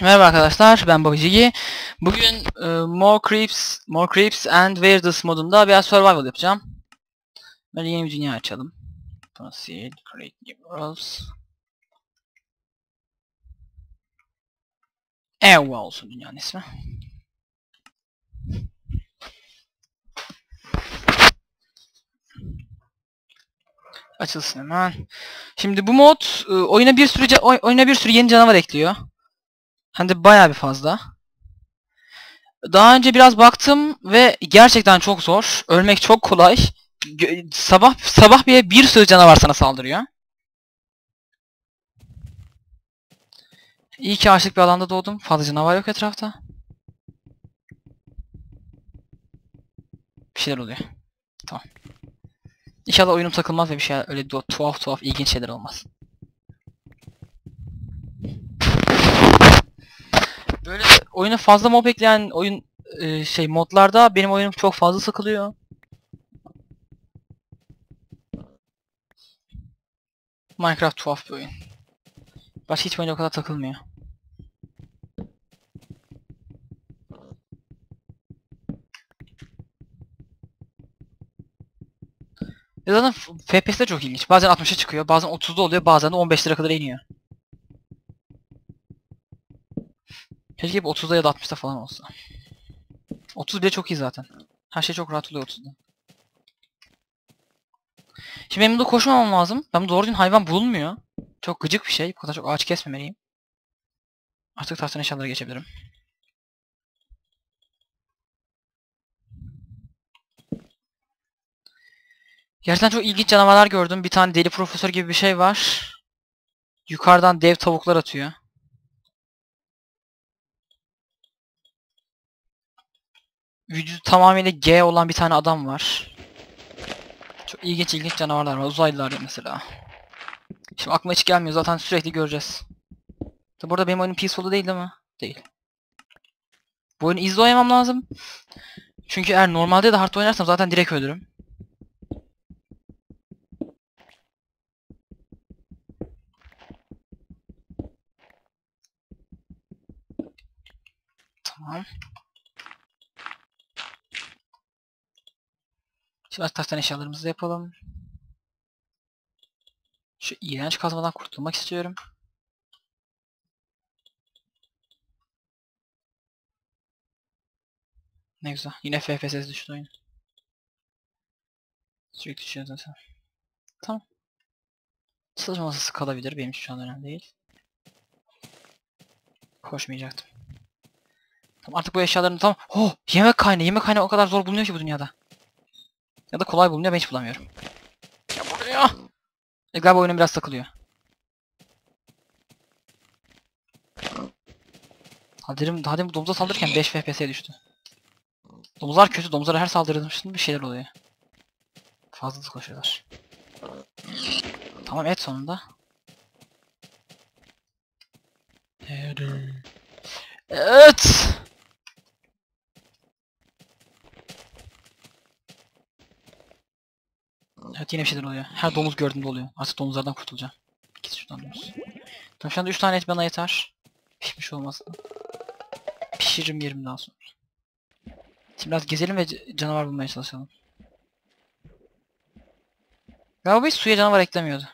Merhaba arkadaşlar, ben Babacigi. Bugün e, More Creeps, More Creeps and Weirdest modunda biraz survival yapacağım. Böyle yeni bir dünya açalım. Proceed, create new worlds. Ewa olsun dünyanın ismi. Açılsın hemen. Şimdi bu mod e, oyuna bir sürü oyuna bir sürü yeni canavar ekliyor. Hem de bayağı bir fazla. Daha önce biraz baktım ve gerçekten çok zor. Ölmek çok kolay. Gö- sabah sabah bir bir sürü canavar sana saldırıyor. İyi ki ağaçlık bir alanda doğdum. Fazla canavar yok etrafta. Bir şeyler oluyor. Tamam. İnşallah oyunum takılmaz ve bir şey öyle tuhaf tuhaf ilginç şeyler olmaz. Böyle oyuna fazla mob ekleyen oyun e, şey modlarda benim oyunum çok fazla sıkılıyor. Minecraft tuhaf bir oyun. Başka hiç oyunda o kadar takılmıyor. Ya zaten F- FPS de çok ilginç. Bazen 60'a çıkıyor, bazen 30'da oluyor, bazen de 15 lira kadar iniyor. Keşke hep 30'da ya da 60'da falan olsa. 30 bile çok iyi zaten. Her şey çok rahat oluyor 30'da. Şimdi benim burada koşmamam lazım. Ben doğru düzgün hayvan bulunmuyor. Çok gıcık bir şey. Bu kadar çok ağaç kesmemeliyim. Artık tahtan eşyalara geçebilirim. Gerçekten çok ilginç canavarlar gördüm. Bir tane deli profesör gibi bir şey var. Yukarıdan dev tavuklar atıyor. Vücudu tamamıyla G olan bir tane adam var. Çok ilginç ilginç canavarlar var. Uzaylılar mesela. Şimdi aklıma hiç gelmiyor. Zaten sürekli göreceğiz. Tabi burada benim oyunum peaceful'da değil değil mi? Değil. Bu oyunu izle oynamam lazım. Çünkü eğer normalde de hard oynarsam zaten direkt ölürüm. Tamam. Şimdi taştan eşyalarımızı yapalım. Şu iğrenç kazmadan kurtulmak istiyorum. Ne güzel. Yine FPS düştü oyun. Sürekli düşüyor zaten. Tamam. Çalışma masası kalabilir. Benim şu an önemli değil. Koşmayacaktım. Tamam artık bu eşyaların tamam. Oh! Yemek kaynağı. Yemek kaynağı o kadar zor bulunuyor ki bu dünyada. Ya da kolay bulunuyor ben hiç bulamıyorum. Ya buraya. E galiba oyunum biraz takılıyor. Haderim, haderim domuza saldırırken 5 FPS'ye düştü. Domuzlar kötü. Domuzlara her saldırdığımda bir şeyler oluyor. Fazla koşuyorlar. Tamam et sonunda. Evet. Evet yine bir şeyler oluyor. Her domuz gördüğümde oluyor. Artık domuzlardan kurtulacağım. Git şuradan domuz. Tamam şu anda 3 tane et bana yeter. Pişmiş olmasın. Pişiririm yerim daha sonra. Şimdi biraz gezelim ve canavar bulmaya çalışalım. Galiba hiç suya canavar eklemiyordu.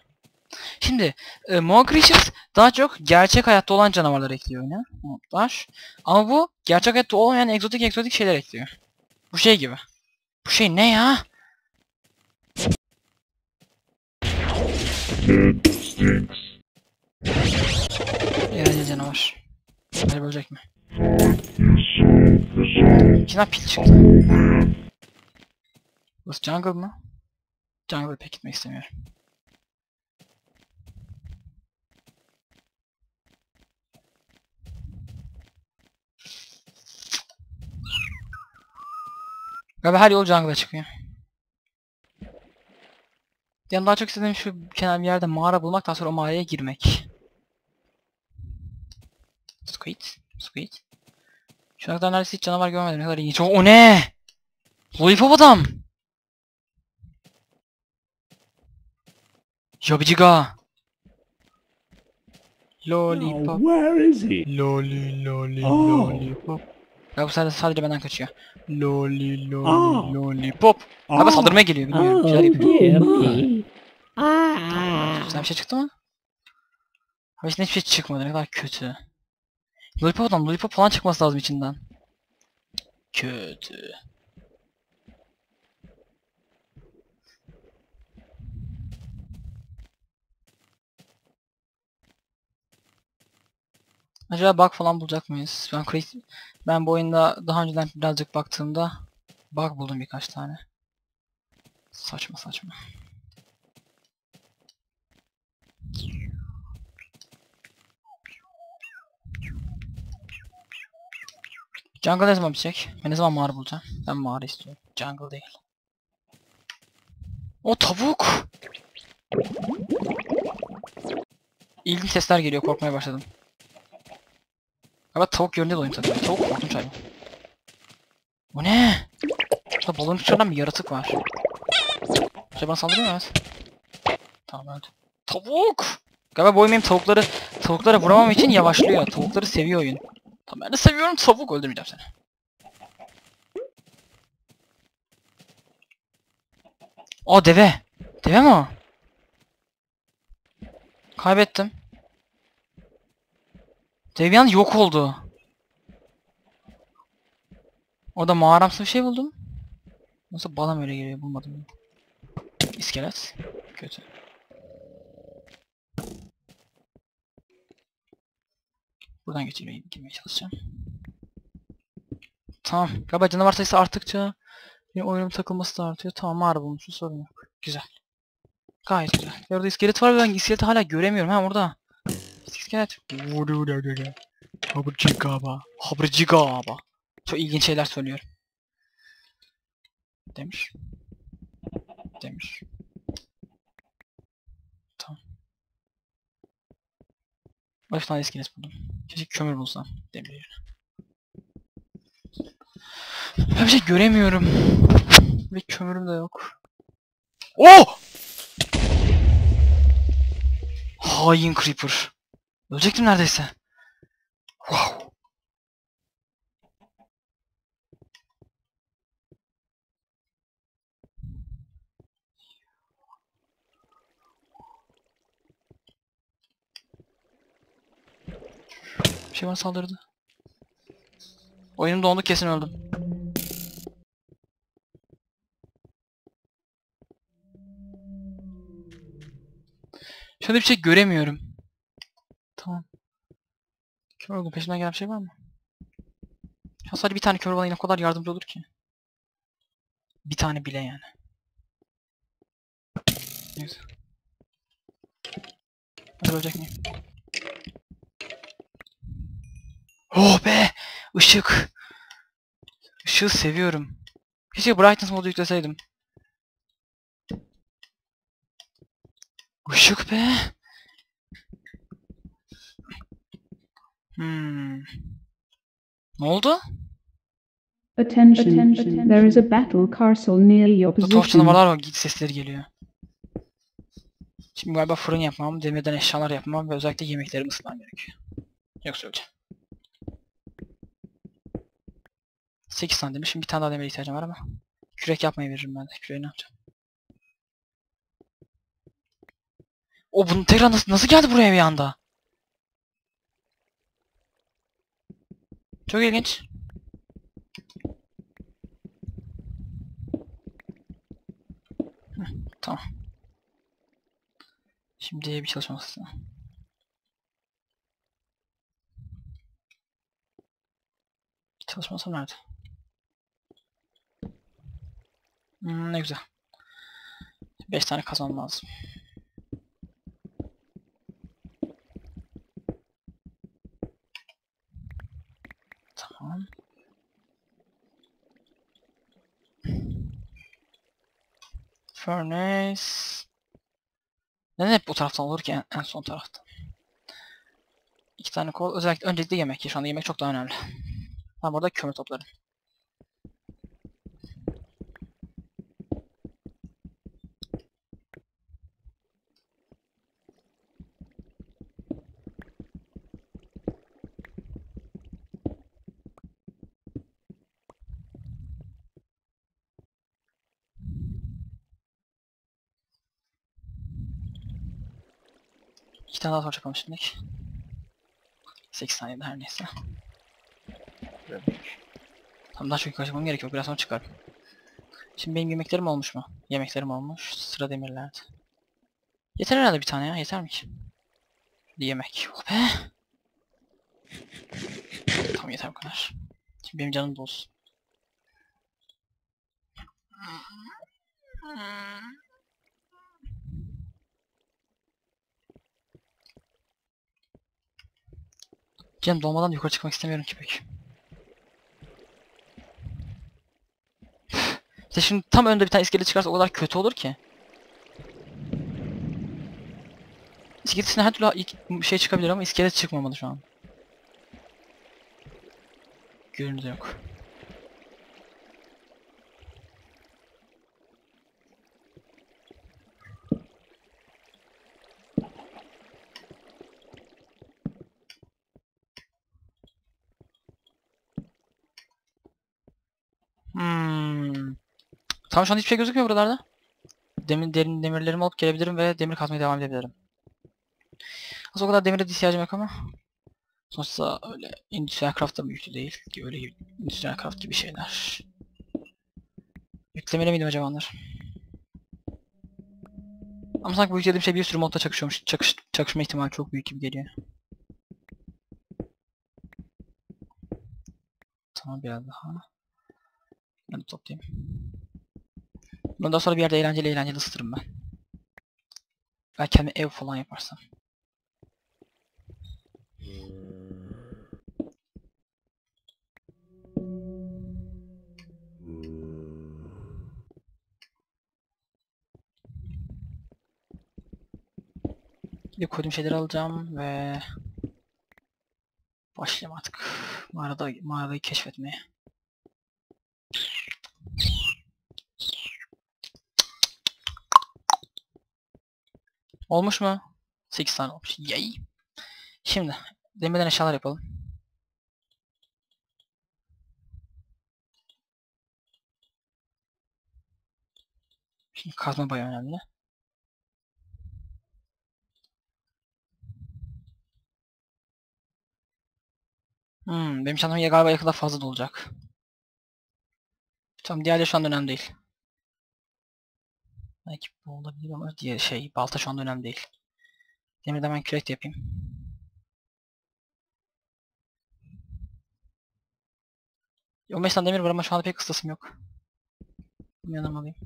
Şimdi e, More Creatures daha çok gerçek hayatta olan canavarlar ekliyor oyuna. Modlar. Ama bu gerçek hayatta olmayan egzotik egzotik şeyler ekliyor. Bu şey gibi. Bu şey ne ya? Eğlenceli canavar. Beni bölecek mi? İçinden pil çıktı. Burası jungle mı? Jungle'a pek gitmek istemiyorum. Galiba her yol jungle'a çıkıyor. Yani daha çok istediğim şu kenar bir yerde mağara bulmaktan sonra o mağaraya girmek. Squid. Squid. Şu ana kadar neredeyse hiç canavar görmedim. Ne kadar ilginç. O, o ne? Lollipop adam. Yabiciga. Lollipop. Where is he? Lolly lolly Oh. lollipop. Ya bu sadece, sadece benden kaçıyor. Lolly lolly Aa. lollipop. Aa. saldırmaya geliyor Bir şeyler yapıyor. bir şey çıktı mı? Abi içinden hiçbir şey çıkmadı ne kadar kötü. Lollipop'dan lollipop falan çıkması lazım içinden. Kötü. Acaba bug falan bulacak mıyız? Ben crazy... Ben bu oyunda daha önceden birazcık baktığımda bug buldum birkaç tane. Saçma saçma. Jungle ne zaman bitecek? Ben ne zaman mağara bulacağım? Ben mağara istiyorum. Jungle değil. O tavuk! İlginç sesler geliyor korkmaya başladım. Galiba tavuk görünce de oyun takıyor. Tavuk korkunç hayvan. Bu ne? Burada balon uçuran bir yaratık var. Şey bana saldırıyor mu evet? Tamam öldü. Tavuk! Galiba bu oyun tavukları tavuklara vuramam için yavaşlıyor. Tavukları seviyor oyun. Tamam ben de seviyorum tavuk öldürmeyeceğim seni. O deve. Deve mi o? Kaybettim. Anda yok oldu. Orada mağaramsı bir şey buldum. Nasıl bana öyle geliyor bulmadım. İskelet. Kötü. Buradan geçirmeye girmeye çalışacağım. Tamam. Galiba canavar sayısı arttıkça benim oyunum takılması da artıyor. Tamam mağara bulmuşum sorun yok. Güzel. Gayet güzel. Orada iskelet var ve ben iskeleti hala göremiyorum. Ha orada. İskelet. Haberci gaba. Haberci gaba. Çok ilginç şeyler söylüyorum. Demiş. Demiş. Tamam. Beş tane iskelet buldum. Keşke kömür bulsam. Demir. Ben bir şey göremiyorum. Ve kömürüm de yok. Oh! Hain Creeper. Ölecektim neredeyse. Wow. Bir şey bana saldırdı. Oyunum dondu kesin öldüm. Anda bir şey göremiyorum. Kör oldum. Peşimden gelen bir şey var mı? Ya sadece bir tane kör bana yine o kadar yardımcı olur ki. Bir tane bile yani. Neyse. Hadi ölecek miyim? Oh be! Işık! Işığı seviyorum. Keşke brightness modu yükleseydim. Işık be! Hmm. Ne oldu? Attention. There is a battle castle near your Burada tuhaf position. canavarlar var. Git sesleri geliyor. Şimdi galiba fırın yapmam, demirden eşyalar yapmam ve özellikle yemeklerimi ısıtmam gerekiyor. Yoksa öleceğim. 8 tane demiş. Şimdi bir tane daha demire ihtiyacım var ama. Kürek yapmayı veririm ben de. Küreği ne yapacağım? O bunu tekrar nasıl, nasıl geldi buraya bir anda? Çok ilginç. Heh, tamam. Şimdi bir çalışma masası. Çalışma nerede? Hmm, ne güzel. 5 tane kazmam lazım. Tamam. Furnace. Neden hep bu taraftan olur ki en, en son taraftan? İki tane kol. Özellikle öncelikle yemek. Şu anda yemek çok daha önemli. Ben burada kömür toplarım. İki tane daha torç yapalım şimdilik. 8 saniyede her neyse. Tamam daha çok yukarı çıkmam gerekiyor. Biraz sonra çıkarım. Şimdi benim yemeklerim olmuş mu? Yemeklerim olmuş. Sıra demirlerde. Yeter herhalde bir tane ya. Yeter mi ki? Bir yemek. Oh be. Tamam yeter bu kadar. Şimdi benim canım dolsun. Canım dolmadan yukarı çıkmak istemiyorum ki pek. İşte şimdi tam önde bir tane iskelet çıkarsa o kadar kötü olur ki. İskeletin her türlü ilk şey çıkabilir ama iskelet çıkmamalı şu an. Görünürde yok. Hmm. Tamam şu an hiçbir şey gözükmüyor buralarda. Demir, derin demirlerimi alıp gelebilirim ve demir kazmaya devam edebilirim. Aslında o kadar demire de ihtiyacım yok ama. Sonuçta öyle Industrial Craft da yüklü değil. ki Öyle Industrial Craft gibi şeyler. Yüklemeli miydim acaba onlar? Ama sanki bu yüklediğim şey bir sürü modda çakışıyormuş. Çakış, çakışma ihtimali çok büyük gibi geliyor. Tamam biraz daha. Ben toplayayım. Bundan sonra bir yerde eğlenceli eğlenceli ısıtırım ben. Belki kendime ev falan yaparsam. Bir koyduğum şeyleri alacağım ve başlayalım artık mağarada mağarayı keşfetmeye. Olmuş mu? 8 tane olmuş. Yay. Şimdi demirden eşyalar yapalım. Şimdi kazma bayağı önemli. Hmm, benim çantam ya galiba yakında fazla dolacak. Tamam diğerleri şu anda önemli değil. Belki bu olabilir ama diğer şey balta şu anda önemli değil. Demirden ben kürek de yapayım. Ya 15 tane demir var ama şu anda pek ıslasım yok. Yanıma alayım.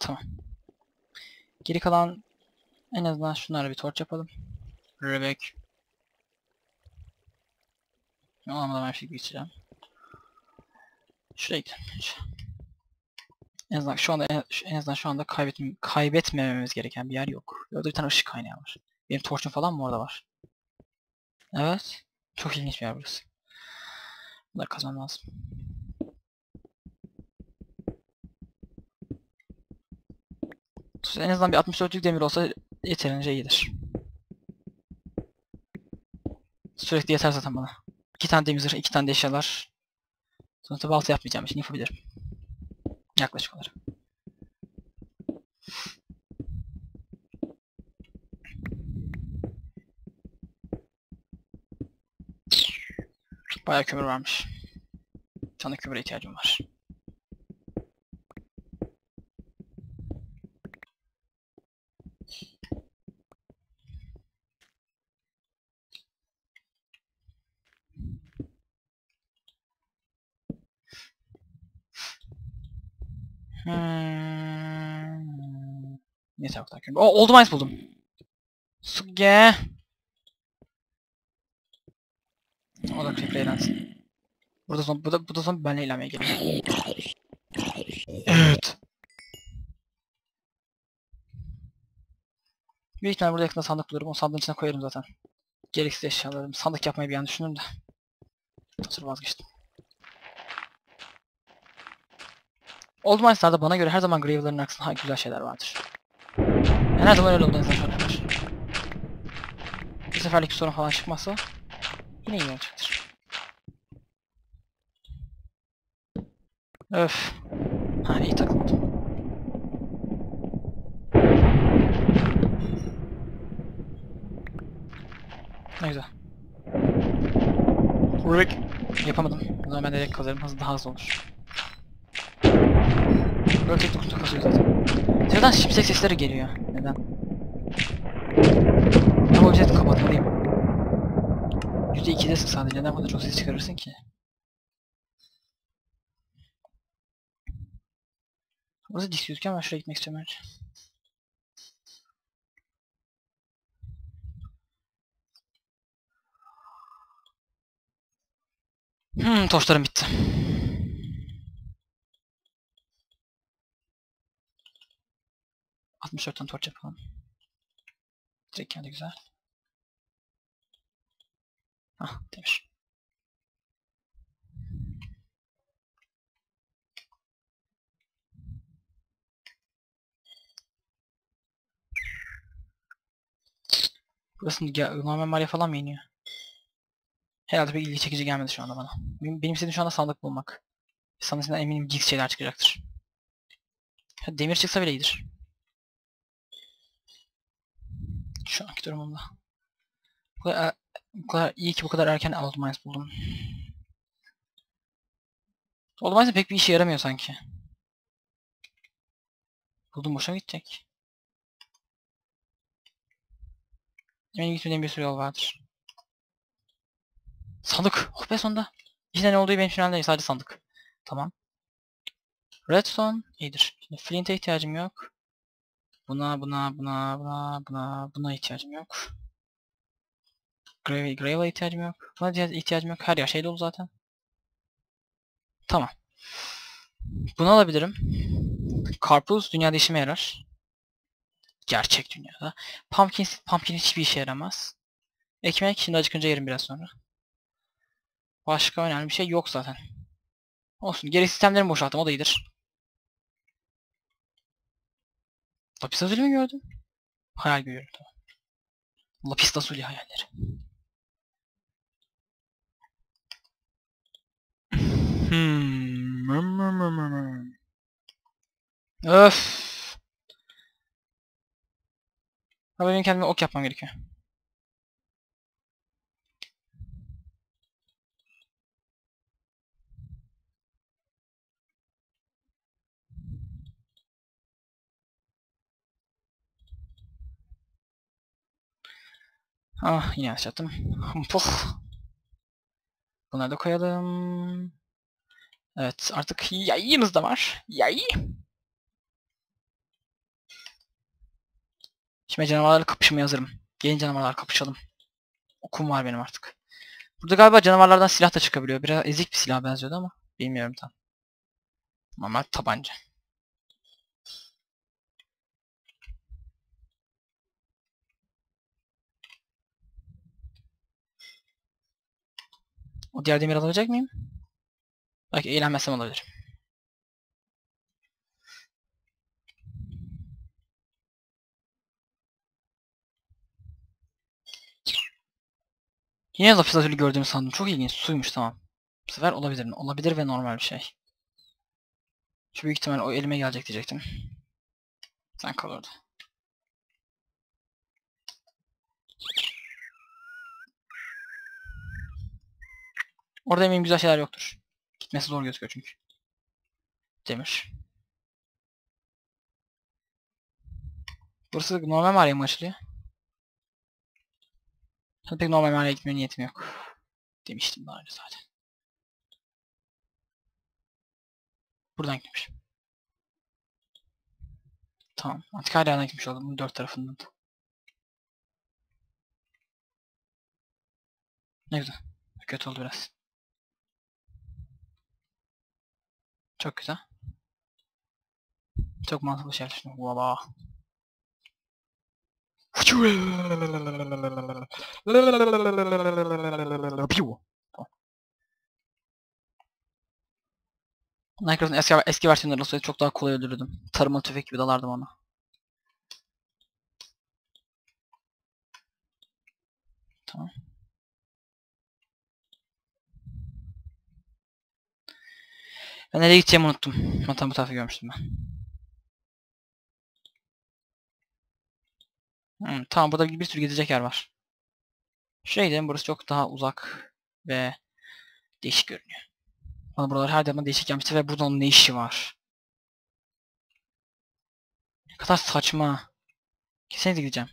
Tamam. Geri kalan en azından şunlara bir torç yapalım. Rebek. Olmadan ben şey geçeceğim. Şuraya gidelim. En azından şu anda en azından şu anda kaybetme, kaybetmememiz gereken bir yer yok. Orada bir tane ışık kaynağı var. Benim torçum falan mı orada var? Evet. Çok ilginç bir yer burası. Bunları kazmam lazım. En azından bir 64'lük demir olsa yeterince iyidir. Sürekli yeter zaten bana. İki tane demir iki tane de eşyalar. Sonuçta balta yapmayacağım için yapabilirim. Yaklaşık olarak. Bayağı kömür varmış. Bir tane kömüre ihtiyacım var. Hmm. Bu kadar kömür. Oh, Old Mines buldum. Suge. O da creeper eğlensin. Burada son, bu da, bu da son benle eğlenmeye geliyor. Evet. Büyük ihtimalle burada yakında sandık bulurum. O sandığın içine koyarım zaten. Gereksiz eşyalarım. Sandık yapmayı bir an düşündüm de. Sonra vazgeçtim. Old Mines'larda bana göre her zaman Graveler'ın aksına güzel şeyler vardır. Yani her zaman öyle olduğunu söylerler. Bu seferlik sorun falan çıkmazsa yine iyi olacaktır. Öf. Ha iyi takıldım. Ne güzel. Rubik yapamadım. O zaman ben direkt kalırım. Hızlı daha hızlı olur. Böyle dokunca kazıyor zaten. Neden şimşek sesleri geliyor? Neden? Ben o jeti kapatmalıyım. %2'desin sadece. Neden kadar çok ses çıkarırsın ki? Burası dik gözüküyor ama şuraya gitmek istiyorum önce. Hmm, torçlarım bitti. Altmış dört tane torç yapalım. Direkt kendi güzel. Hah, demir. Burası normal Maria falan mı iniyor? Herhalde bir ilgi çekici gelmedi şu anda bana. Benim, benim istediğim şu anda sandık bulmak. Sandıktan eminim Gix şeyler çıkacaktır. Demir çıksa bile iyidir. Şu anki durumumda. Bu kadar, bu kadar iyi ki bu kadar erken Old Mines buldum. Old Mines'in pek bir işe yaramıyor sanki. Buldum boşa gidecek. Eminim gitmediğim bir sürü yol vardır. Sandık. Oh be sonunda. İçinde ne olduğu benim için önemli. Sadece sandık. Tamam. Redstone iyidir. Şimdi Flint'e ihtiyacım yok. Buna, buna, buna, buna, buna, buna ihtiyacım yok. Gravel, Gravel'a ihtiyacım yok. Buna ihtiyacım yok. Her yer şey dolu zaten. Tamam. Bunu alabilirim. Karpuz dünyada işime yarar. Gerçek dünyada. Pumpkin, pumpkin hiçbir işe yaramaz. Ekmek şimdi acıkınca yerim biraz sonra. Başka önemli bir şey yok zaten. Olsun. Geri sistemlerimi boşalttım. O da iyidir. Lapis lazuli mi gördün? Hayal görüyorum. Lapis lazuli hayalleri. Hmm. Öf. Abi benim kendime ok yapmam gerekiyor. Ah yine yanlış yaptım. Puh. Bunları da koyalım. Evet artık yayımız da var. Yay. Şimdi canavarlarla kapışmaya hazırım. Gelin canavarlar kapışalım. Okum var benim artık. Burada galiba canavarlardan silah da çıkabiliyor. Biraz ezik bir silah benziyordu ama bilmiyorum tam. Normal tabanca. O diğer demir alabilecek miyim? Belki eğlenmezsem alabilirim. Yine lapis lazuli gördüğümü sandım. Çok ilginç. Suymuş tamam. Bu sefer olabilir? Olabilir ve normal bir şey. Şu büyük ihtimal o elime gelecek diyecektim. Sen kal. Orada eminim güzel şeyler yoktur. Gitmesi zor gözüküyor çünkü. Demir. Burası normal mağaraya mı açılıyor? Pek normal mağaraya gitmeye niyetim yok. Demiştim daha önce zaten. Buradan gitmiş. Tamam. Antik hala gitmiş oldum. Bunun dört tarafından. Ne güzel. Kötü oldu biraz. Çok güzel. Çok mantıklı şey düşündüm. Valla. Minecraft'ın eski, eski versiyonları olsaydı çok daha kolay öldürürdüm. Tarımalı tüfek gibi dalardım ona. Tamam. Ben nereye gideceğimi unuttum. Zaten bu tarafı görmüştüm ben. Hmm, tamam burada bir sürü gidecek yer var. Gidelim burası çok daha uzak ve değişik görünüyor. Bana buralar her zaman değişik gelmişti ve burada onun ne işi var? Ne kadar saçma. Kesinlikle gideceğim.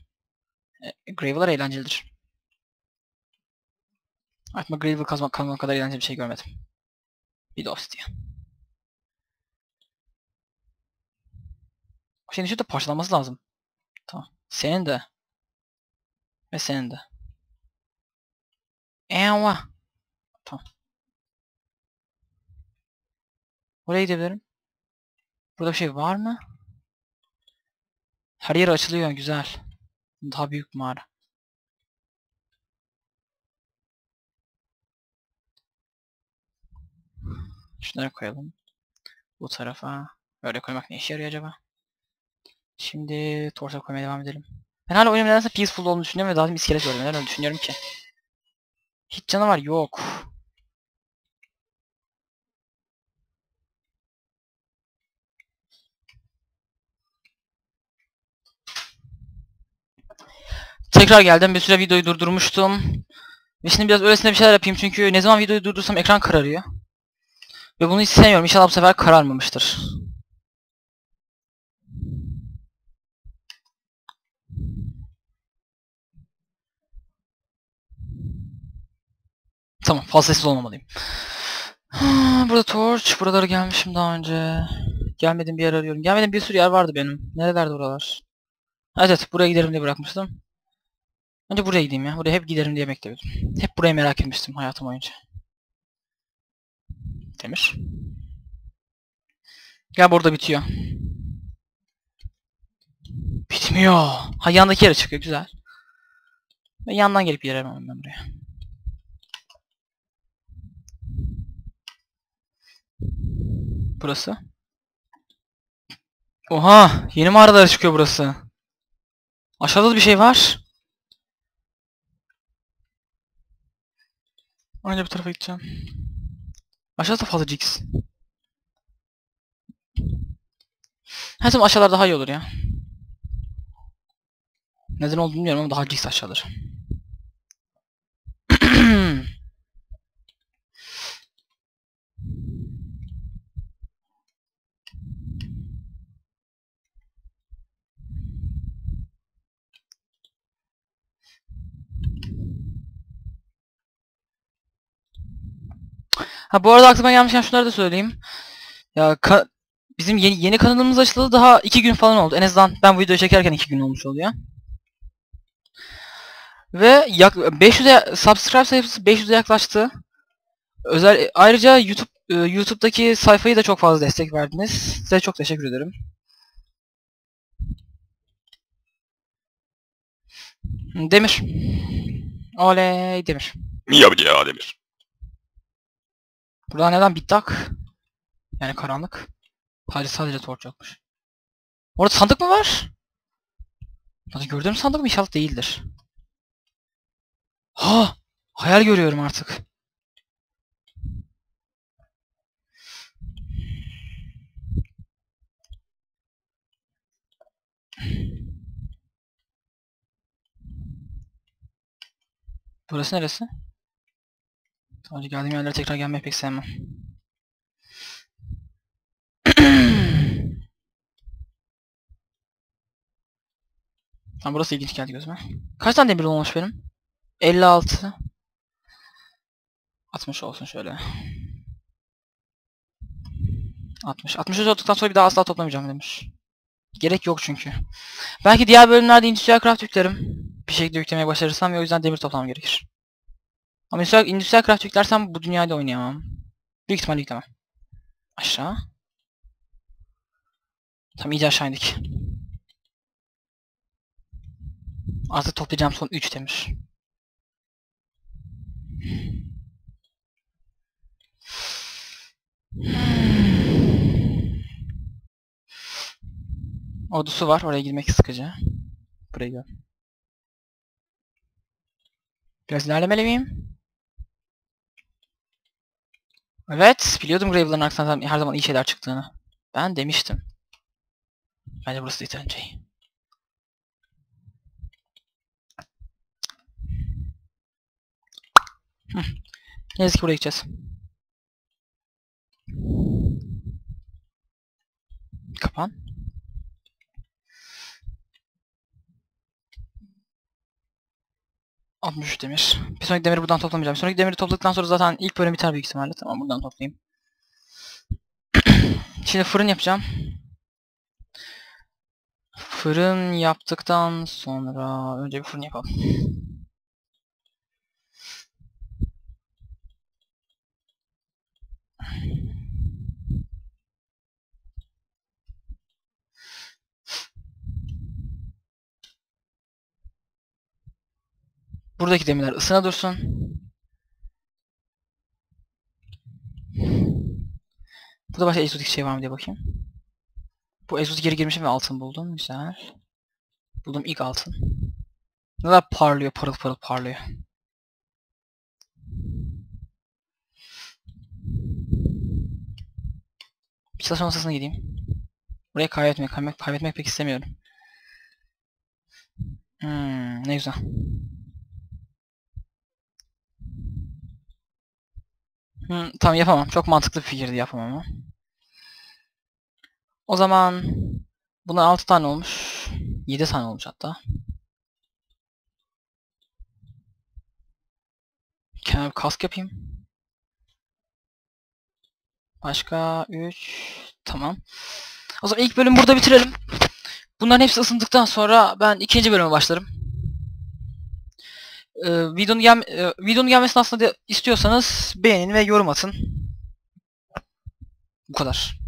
E, Gravel'lar eğlencelidir. Aklıma Gravel kazmak kazmak kadar eğlenceli bir şey görmedim. Bir dost diye. Şimdi şurada parçalanması lazım. Tamam. Senin de. Ve senin de. Ewa. Tamam. Oraya gidebilirim. Burada bir şey var mı? Her yer açılıyor. Güzel. Daha büyük mağara. Şunları koyalım. Bu tarafa. Böyle koymak ne işe yarıyor acaba? Şimdi torsa koymaya devam edelim. Ben hala oyunun nedense peaceful olduğunu düşünüyorum ve daha bir iskelet gördüm. Neden öyle düşünüyorum ki? Hiç canavar yok. Tekrar geldim. Bir süre videoyu durdurmuştum. Ve şimdi biraz öylesine bir şeyler yapayım çünkü ne zaman videoyu durdursam ekran kararıyor. Ve bunu hiç sevmiyorum. İnşallah bu sefer kararmamıştır. Tamam fazla sessiz olmamalıyım. Burada torch. Buralara gelmişim daha önce. Gelmedim bir yer arıyorum. Gelmedim bir sürü yer vardı benim. Nerelerde buralar? Evet, buraya giderim diye bırakmıştım. Önce buraya gideyim ya. Buraya hep giderim diye bekledim. Hep burayı merak etmiştim hayatım boyunca. Demir. Gel burada bitiyor. Bitmiyor. Ha yandaki yere çıkıyor güzel. Ve yandan gelip yeremem ben buraya. Burası. Oha! Yeni mağaralara çıkıyor burası. Aşağıda da bir şey var. Önce bu tarafa gideceğim. Aşağıda fazla Jigs. Her zaman aşağılar daha iyi olur ya. Neden olduğunu bilmiyorum ama daha Jigs aşağıdır. Ha bu arada aklıma gelmişken şunları da söyleyeyim. Ya bizim yeni, yeni kanalımız açıldı daha iki gün falan oldu. En azından ben bu videoyu çekerken iki gün olmuş oluyor. Ve yak 500'e subscribe sayısı 500'e yaklaştı. Özel ayrıca YouTube e, YouTube'daki sayfayı da çok fazla destek verdiniz. Size çok teşekkür ederim. Demir. Oley Demir. Miyav Demir. Burada neden bittak? Yani karanlık. Sadece sadece torç yokmuş. Orada sandık mı var? Hadi gördüğüm sandık mı? İnşallah değildir. Ha! Hayal görüyorum artık. Burası neresi? Sadece geldiğim yerlere tekrar gelmeyi pek sevmem. Tamam burası ilginç geldi gözüme. Kaç tane demir olmuş benim? 56. 60 olsun şöyle. 60. 60 olduktan sonra bir daha asla toplamayacağım demiş. Gerek yok çünkü. Belki diğer bölümlerde Industrial Craft yüklerim. Bir şekilde yüklemeye başarırsam ve o yüzden demir toplamam gerekir. Ama Industrial, Industrial Craft yüklersem bu dünyada oynayamam. Büyük ihtimalle yüklemem. Aşağı. Tam iyice aşağı indik. Artık toplayacağım son 3 demir. Ordusu var. Oraya girmek sıkıcı. Buraya gel. Biraz ilerlemeli miyim? Evet, biliyordum Gravel'ın arkasından her zaman iyi şeyler çıktığını. Ben demiştim. Bence burası yeterince iyi. Hı. Ne yazık ki buraya gideceğiz. Kapan. ...63 demir. Bir sonraki demiri buradan toplamayacağım. Bir sonraki demiri topladıktan sonra zaten ilk bölüm biter büyük ihtimalle. Tamam buradan toplayayım. Şimdi fırın yapacağım. Fırın yaptıktan sonra... Önce bir fırın yapalım. Buradaki demirler ısına dursun. Burada başka egzotik şey var mı diye bakayım. Bu egzotik geri girmişim ve altın buldum. Güzel. Buldum ilk altın. Ne kadar parlıyor, parıl parıl parlıyor. Bir çalışma masasına gideyim. Buraya kaybetmek, kaybetmek, kaybetmek pek istemiyorum. Hmm, ne güzel. Hmm, tamam yapamam. Çok mantıklı bir fikirdi yapamam ama. O zaman bunlar 6 tane olmuş. 7 tane olmuş hatta. Bir kask yapayım. Başka 3 tamam. O zaman ilk bölümü burada bitirelim. Bunların hepsi ısındıktan sonra ben ikinci bölüme başlarım. Ee, videonun, gel e, videonun gelmesini aslında istiyorsanız beğenin ve yorum atın. Bu kadar.